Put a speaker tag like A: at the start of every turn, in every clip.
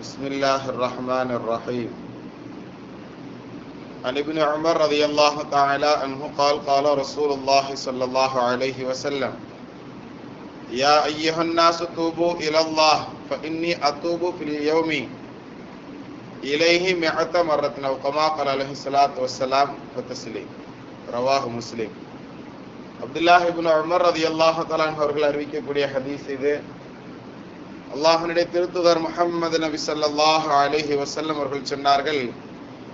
A: بسم الله الرحمن الرحيم عن ابن عمر رضي الله تعالى عنه قال قال رسول الله صلى الله عليه وسلم يا أيها الناس توبوا إلى الله فإني أتوب في اليوم إليه مئة مرة أو كما قال عليه الصلاة والسلام فتسليم رواه مسلم அப்துல்லாஹ் இப்னு Umar ரதியல்லாஹு தஆலா அன்ஹு அவர்கள் அறிவிக்கக்கூடிய ஹதீஸ் இது அல்லாஹனுடைய திருத்துதர் முகமது நபி சல்லாஹ் அலிஹி வசல்லம் அவர்கள் சொன்னார்கள்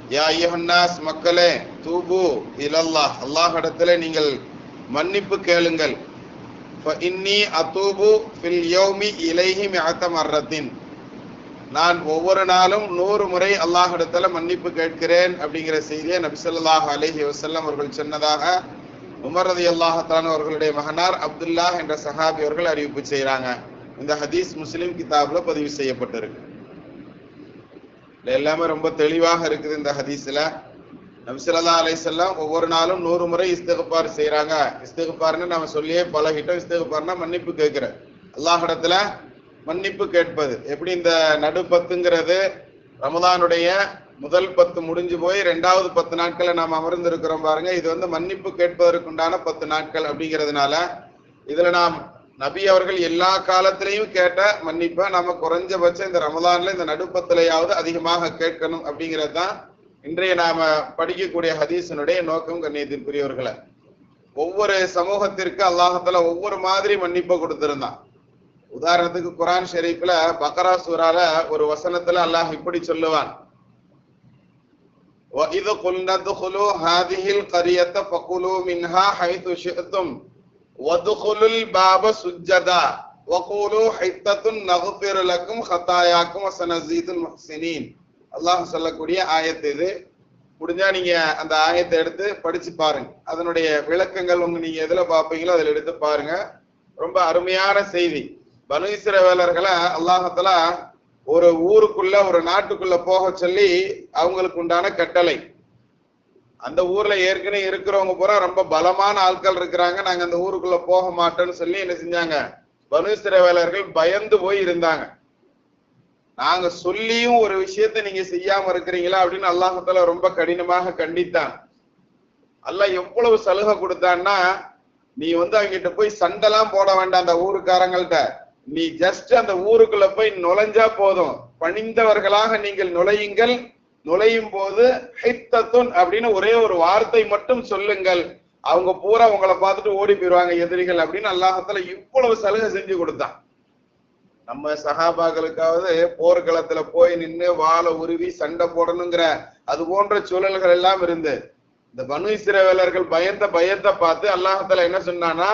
A: யா ஐயஹன்னாஸ் மக்களே தூபு இலல்லாஹ். அல்லாஹ்விடத்திலே நீங்கள் மன்னிப்பு கேளுங்கள். ஃபஇன்னி அதூபு ஃபில் யோமி இலைஹி மிஅத மர்ரத்தின். நான் ஒவ்வொரு நாளும் நூறு முறை அல்லாஹ்விடத்துல மன்னிப்பு கேட்கிறேன் அப்படிங்கிற செய்தியை நபி ஸல்லல்லாஹு அலைஹி வஸல்லம் அவர்கள் சொன்னதாக உமரதி அல்லாஹத்தான் அவர்களுடைய மகனார் அப்துல்லா என்ற சஹாபி அவர்கள் அறிவிப்பு செய்கிறாங்க. இந்த ஹதீஸ் முஸ்லிம் கிதாப்ல பதிவு செய்யப்பட்டிருக்கு. எல்லாமே ரொம்ப தெளிவாக இருக்குது இந்த ஹதீஸ்ல. நபிசல்லா அலைசல்லாம் ஒவ்வொரு நாளும் நூறு முறை இஸ்தகுப்பார் செய்யறாங்க இஸ்தகுப்பார்னு நம்ம சொல்லியே பழகிட்டோம். இஸ்தகுப்பார்னா மன்னிப்பு கேட்கிற அல்லாஹிடத்துல மன்னிப்பு கேட்பது. எப்படி இந்த நடு பத்துங்கிறது? ரமதானுடைய முதல் பத்து முடிஞ்சு போய் ரெண்டாவது பத்து நாட்களை நாம் அமர்ந்திருக்கிறோம் பாருங்க. இது வந்து மன்னிப்பு கேட்பதற்குண்டான பத்து நாட்கள் அப்படிங்கிறதுனால இதுல நாம் நபி அவர்கள் எல்லா காலத்திலையும் கேட்ட மன்னிப்பை நம்ம குறைஞ்சபட்சம் இந்த ரமதான்ல இந்த நடுப்பத்திலையாவது அதிகமாக கேட்கணும் அப்படிங்கிறது தான் இன்றைய நாம படிக்கக்கூடிய ஹதீஸனுடைய நோக்கம் கண்ணியத்திற்குரியவர்களை ஒவ்வொரு சமூகத்திற்கு அல்லாஹத்துல ஒவ்வொரு மாதிரி மன்னிப்பை கொடுத்திருந்தான் உதாரணத்துக்கு குரான் ஷெரீஃப்ல பக்கரா சூறால ஒரு வசனத்துல அல்லாஹ் இப்படி சொல்லுவான் وَإِذْ قُلْنَا ادْخُلُوا هَذِهِ الْقَرْيَةَ فَكُلُوا مِنْهَا حَيْثُ شِئْتُمْ வதுகுலுல் பாப சுஜதா வகூலு ஹித்தத்துன் நகுபிருலக்கும் ஹத்தாயாக்கும் வசனசீதுல் முஹ்சினின் அல்லாஹ் சொல்லக்கூடிய ஆயத்து இது. முடிஞ்சா நீங்க அந்த ஆயத்தை எடுத்து படிச்சு பாருங்க. அதனுடைய விளக்கங்கள் உங்க நீங்க எதுல பாப்பீங்களோ அதுல எடுத்து பாருங்க. ரொம்ப அருமையான செய்தி. பனு வேலர்களை அல்லாஹத்தலா ஒரு ஊருக்குள்ள ஒரு நாட்டுக்குள்ள போக சொல்லி அவங்களுக்கு உண்டான கட்டளை. அந்த ஊர்ல ஏற்கனவே இருக்கிறவங்க பூரா ரொம்ப பலமான ஆட்கள் இருக்கிறாங்க. நாங்க அந்த ஊருக்குள்ள போக மாட்டோம்னு சொல்லி என்ன செஞ்சாங்க? பனுசிரவேலர்கள் பயந்து போய் இருந்தாங்க. நாங்க சொல்லியும் ஒரு விஷயத்த நீங்க செய்யாம இருக்கிறீங்களா அப்படின்னு அல்லாஹத்துல ரொம்ப கடினமாக கண்டித்தான். அல்லாஹ் எவ்வளவு சலுகை கொடுத்தான்னா நீ வந்து அவங்கிட்ட போய் சண்டைலாம் போட வேண்டாம் அந்த ஊருக்காரங்கள்ட்ட. நீ ஜஸ்ட் அந்த ஊருக்குள்ள போய் நுழைஞ்சா போதும். பணிந்தவர்களாக நீங்கள் நுழையுங்கள். நுழையும் போது ஹித்தத்துன் அப்படின்னு ஒரே ஒரு வார்த்தை மட்டும் சொல்லுங்கள். அவங்க பூரா உங்களை பார்த்துட்டு ஓடி போயிடுவாங்க எதிரிகள் அப்படின்னு அல்லாஹத்துல இவ்வளவு சலுகை செஞ்சு கொடுத்தான். நம்ம சகாபாக்களுக்காவது போர்க்களத்துல போய் நின்று வாழை உருவி சண்டை போடணுங்கிற அது போன்ற சூழல்கள் எல்லாம் இருந்து இந்த பனு இஸ்ரவேலர்கள் பயந்த பயத்தை பார்த்து அல்லாஹத்துல என்ன சொன்னானா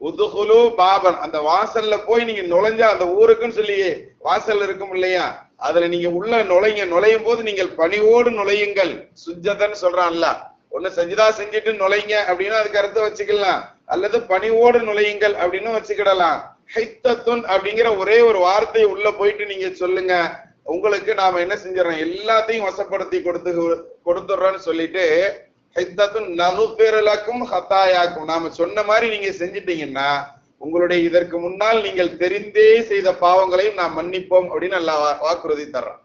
A: உதுகுலு பாபன். அந்த வாசல்ல போய் நீங்க நுழைஞ்சா அந்த ஊருக்குன்னு சொல்லி வாசல் இருக்கும் இல்லையா? அதுல நீங்க உள்ள நுழைங்க நுழையும் போது நீங்கள் பணிவோடு நுழையுங்கள். சுஜதன் சொல்றான்ல ஒண்ணு சஜிதா செஞ்சுட்டு நுழைங்க அப்படின்னு அதுக்கு அர்த்தம் வச்சுக்கலாம். அல்லது பணிவோடு நுழையுங்கள் அப்படின்னு வச்சுக்கிடலாம். ஹைத்தத்துன் அப்படிங்கிற ஒரே ஒரு வார்த்தையை உள்ள போயிட்டு நீங்க சொல்லுங்க. உங்களுக்கு நாம என்ன செஞ்சிடறோம்? எல்லாத்தையும் வசப்படுத்தி கொடுத்து கொடுத்துடுறோம்னு சொல்லிட்டு ஹைத்தத்துன் நகுபிரலக்கும் ஹத்தாயாக்கும். நாம சொன்ன மாதிரி நீங்க செஞ்சிட்டீங்கன்னா உங்களுடைய இதற்கு முன்னால் நீங்கள் தெரிந்தே செய்த பாவங்களையும் நாம் மன்னிப்போம் அப்படின்னு நல்லா வாக்குறுதி தர்றோம்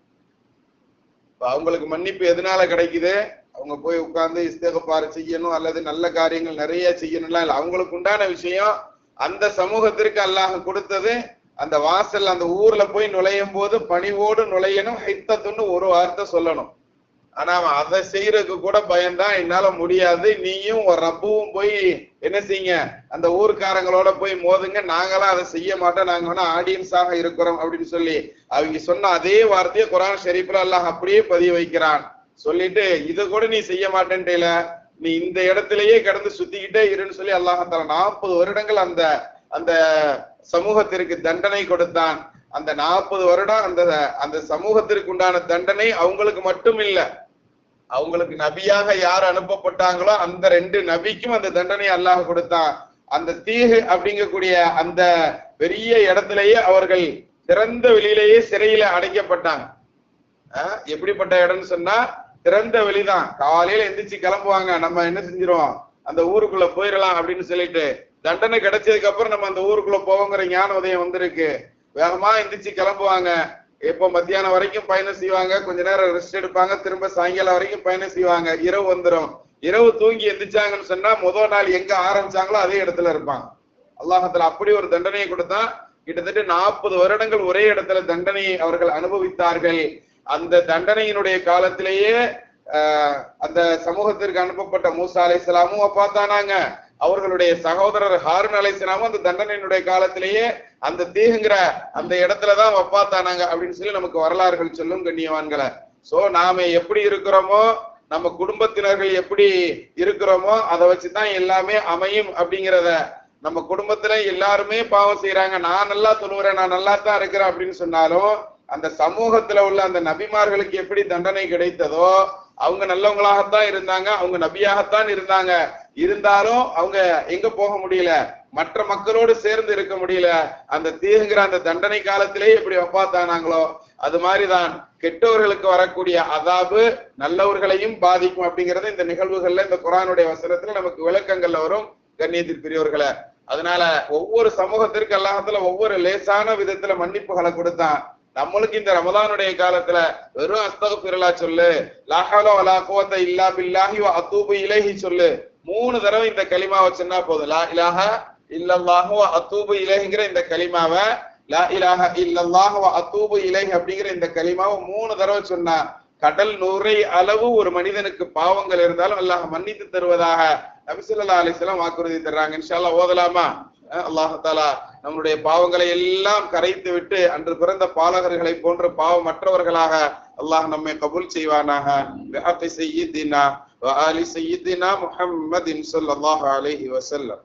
A: அவங்களுக்கு மன்னிப்பு எதனால கிடைக்குது? அவங்க போய் உட்கார்ந்து இஸ்தகப்பாறு செய்யணும் அல்லது நல்ல காரியங்கள் நிறைய செய்யணும்லாம் இல்லை. அவங்களுக்கு உண்டான விஷயம் அந்த சமூகத்திற்கு அல்லாஹ் கொடுத்தது. அந்த வாசல் அந்த ஊர்ல போய் நுழையும் போது பணிவோடு நுழையணும் ஹைத்தத்துன்னு ஒரு வார்த்தை சொல்லணும். ஆனா அவன் அதை செய்யறதுக்கு கூட பயந்தான் என்னால முடியாது. நீயும் ஒரு ரப்புவும் போய் என்ன செய்யுங்க? அந்த ஊர்க்காரங்களோட போய் மோதுங்க. நாங்களாம் அதை செய்ய மாட்டோம். நாங்க வேணா ஆடியன்ஸாக இருக்கிறோம் அப்படின்னு சொல்லி அவங்க சொன்ன அதே வார்த்தையை குரான் ஷெரீப்ல அல்லாஹ் அப்படியே பதிவு வைக்கிறான். சொல்லிட்டு இதை கூட நீ செய்ய மாட்டேன்ல நீ இந்த இடத்திலேயே கிடந்து சுத்திக்கிட்டே இருன்னு சொல்லி அல்லாஹால நாற்பது வருடங்கள் அந்த அந்த சமூகத்திற்கு தண்டனை கொடுத்தான். அந்த நாற்பது வருடம் அந்த அந்த சமூகத்திற்கு உண்டான தண்டனை அவங்களுக்கு மட்டும் இல்ல. அவங்களுக்கு நபியாக யார் அனுப்பப்பட்டாங்களோ அந்த ரெண்டு நபிக்கும் அந்த தண்டனை அல்லாஹ் கொடுத்தான். அந்த தீகு அப்படிங்கக்கூடிய அந்த பெரிய இடத்திலேயே அவர்கள் திறந்த வெளியிலேயே சிறையில அடைக்கப்பட்டாங்க. எப்படிப்பட்ட இடம்னு சொன்னா திறந்த வெளிதான். காலையில எந்திரிச்சு கிளம்புவாங்க. நம்ம என்ன செஞ்சிருவோம்? அந்த ஊருக்குள்ள போயிடலாம் அப்படின்னு சொல்லிட்டு தண்டனை கிடைச்சதுக்கு அப்புறம் நம்ம அந்த ஊருக்குள்ள போவோங்கிற ஞான உதயம் வந்திருக்கு. வேகமா எந்திரிச்சு கிளம்புவாங்க. இப்போ மத்தியானம் வரைக்கும் பயணம் செய்வாங்க. கொஞ்ச நேரம் ரெஸ்ட் எடுப்பாங்க. திரும்ப சாயங்காலம் வரைக்கும் பயணம் செய்வாங்க. இரவு வந்துடும் இரவு தூங்கி எந்திரிச்சாங்கன்னு சொன்னா முதல் நாள் எங்க ஆரம்பிச்சாங்களோ அதே இடத்துல இருப்பாங்க. அல்லாஹத்துல அப்படி ஒரு தண்டனையை கொடுத்தா கிட்டத்தட்ட நாற்பது வருடங்கள் ஒரே இடத்துல தண்டனையை அவர்கள் அனுபவித்தார்கள். அந்த தண்டனையினுடைய காலத்திலேயே அந்த சமூகத்திற்கு அனுப்பப்பட்ட மூசா சிலாம பார்த்தானாங்க அவர்களுடைய சகோதரர் ஹாரூன் அலைஹிஸ்ஸலாமும் அந்த தண்டனையினுடைய காலத்திலேயே அந்த தீகுங்கிற அந்த இடத்துலதான் வப்பாத்தானாங்க அப்படின்னு சொல்லி நமக்கு வரலாறுகள் சொல்லும் கண்ணியவான்களை. சோ நாம எப்படி இருக்கிறோமோ நம்ம குடும்பத்தினர்கள் எப்படி இருக்கிறோமோ அதை வச்சுதான் எல்லாமே அமையும் அப்படிங்கிறத நம்ம குடும்பத்துல எல்லாருமே பாவம் செய்யறாங்க நான் நல்லா சொல்லுவேன் நான் நல்லா தான் இருக்கிறேன் அப்படின்னு சொன்னாலும் அந்த சமூகத்துல உள்ள அந்த நபிமார்களுக்கு எப்படி தண்டனை கிடைத்ததோ அவங்க நல்லவங்களாகத்தான் இருந்தாங்க அவங்க நபியாகத்தான் இருந்தாங்க. இருந்தாலும் அவங்க எங்க போக முடியல? மற்ற மக்களோடு சேர்ந்து இருக்க முடியல? அந்த தீங்குற அந்த தண்டனை காலத்திலே எப்படி வப்பாத்தானாங்களோ அது மாதிரிதான் கெட்டவர்களுக்கு வரக்கூடிய அதாபு நல்லவர்களையும் பாதிக்கும் அப்படிங்கறது இந்த நிகழ்வுகள்ல இந்த குரானுடைய வசனத்துல நமக்கு விளக்கங்கள்ல வரும் கண்ணியத்திற்குரியவர்களை. அதனால ஒவ்வொரு சமூகத்திற்கு அல்லாஹத்துல ஒவ்வொரு லேசான விதத்துல மன்னிப்புகளை கொடுத்தான். நம்மளுக்கு இந்த ரமதானுடைய காலத்துல வெறும் அஸ்தகுபிரலா சொல்லு. லாஹாலோ அலா கோத்த இல்லா பில்லாஹி அத்தூபு இலைஹி சொல்லு. மூணு தடவை இந்த கலிமாவை சொன்னா போதும். லா இலாக இல்லல்லாஹு அத்தூபு இலைங்கிற இந்த கலிமாவை லா இலாக இல்லல்லாஹு அத்தூபு இலை அப்படிங்கிற இந்த கலிமாவை மூணு தடவை சொன்னா கடல் நூறை அளவு ஒரு மனிதனுக்கு பாவங்கள் இருந்தாலும் அல்லாஹ் மன்னித்து தருவதாக நபிசுல்லா அலிஸ்லாம் வாக்குறுதி தர்றாங்க. இன்ஷால்லா ஓதலாமா? அஹ் அல்லாஹ் நம்முடைய பாவங்களை எல்லாம் கரைத்து விட்டு அன்று பிறந்த பாலகர்களை போன்ற பாவமற்றவர்களாக அல்லாஹ் நம்மை கபூல் செய்வானாக. செய்யினா وآل سيدنا محمد صلى الله عليه وسلم.